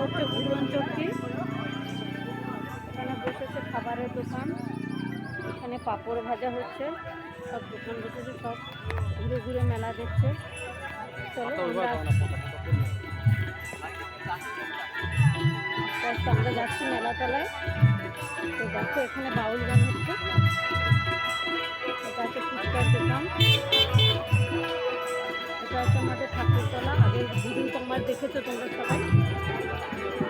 হচ্ছে ঘুরন চক্কি এখানে বসেছে খাবারের দোকান। এখানে পাপড় ভাজা হচ্ছে। সব দোকান বসেছে সব ঘুরে ঘুরে মেলা দেখছে। চলো আমরা যাচ্ছি মেলা। তলায় তো দেখো এখানে বাউল গান হচ্ছে। এটা হচ্ছে ফুচকার দোকান। এটা হচ্ছে আমাদের ঠাকুরতলা। আগে দুদিন তোমার দেখেছ তোমরা সবাই?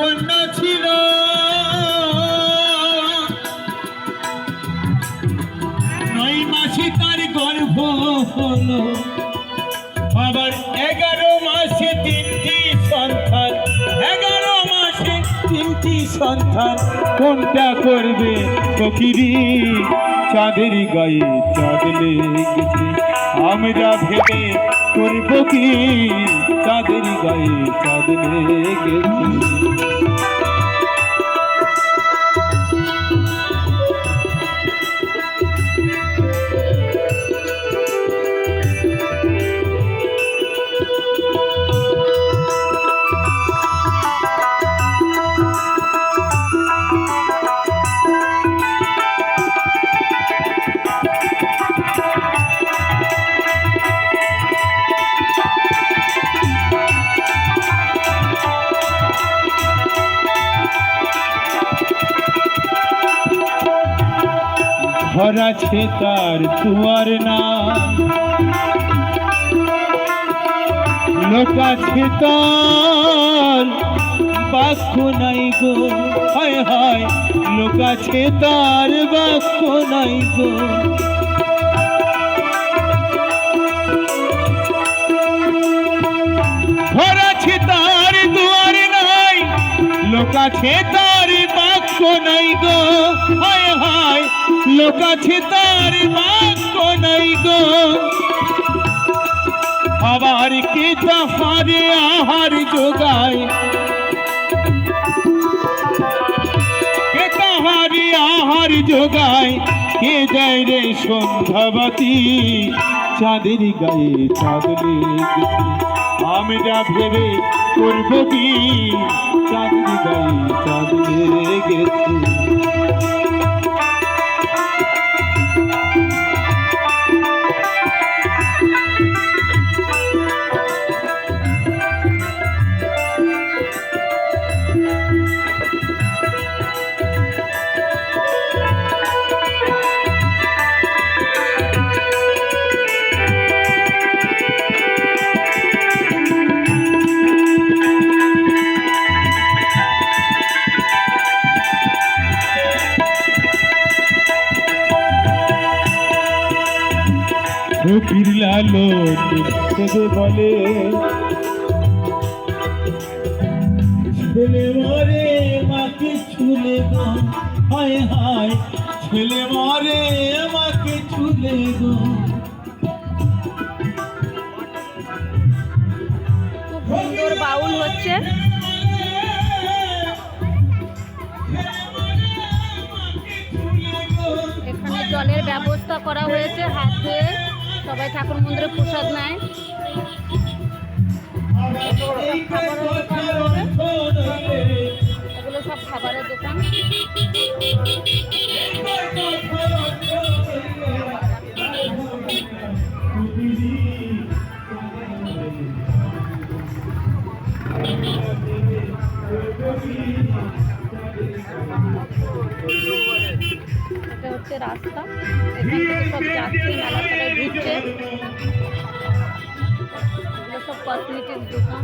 কন্যা ছিল। নয় মাসে তার গর্ভ হলো। আবার এগারো মাসে তিনটি সন্তান। এগারো মাসে তিনটি সন্তান। কোনটা করবে ফকিরি? চাঁদের গায়ে চাঁদ লেগেছে। আমরা ভেবে করব কি? তাদের গায়ে চাঁদ লেগেছে ঘর আছে তার দুয়ার না। লোক আছে তার, বাক্য নাই গো। হয় হয়, লোক আছে তার, বাক্য নাই গো। লোক আছে তার বাক্য নাই গো। হায় হায়, লোক আছে তার বাক্য নাই গো। আবার কে তাহারে আহার যোগায়? কে তাহারে আহার যোগায়? কে দেয় রে সন্ধ্যাবাতি? চাঁদের গায়ে চাঁদ ভেবে করব কি চাঁদের গায়ে চাঁদ লেগেছে ফকির লালো বলে, ছেলে মরে, মাকে ছুলে গো, হায় হায়, ছেলে মরে, মাকে ছুলে গো। সুন্দর বাউল হচ্ছে? এখানে জলের ব্যবস্থা করা হয়েছে হাত। সবাই ঠাকুর মন্দিরে প্রসাদ নেয়। এগুলো সব খাবারের দোকান। এটা হচ্ছে রাস্তা। এখান থেকে সব যাচ্ছে মেলা তলায় ঘুরছে। সব কসমেটিক্স দোকান।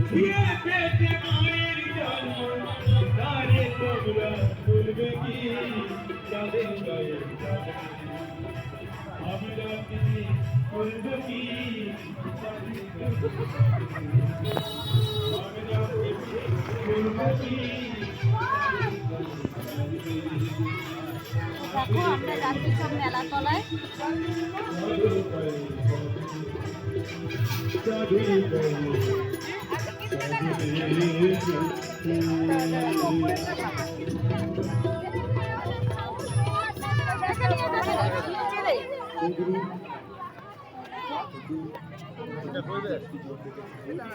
দেখো আমরা যাচ্ছি সব মেলা তলায় Thank you. এটা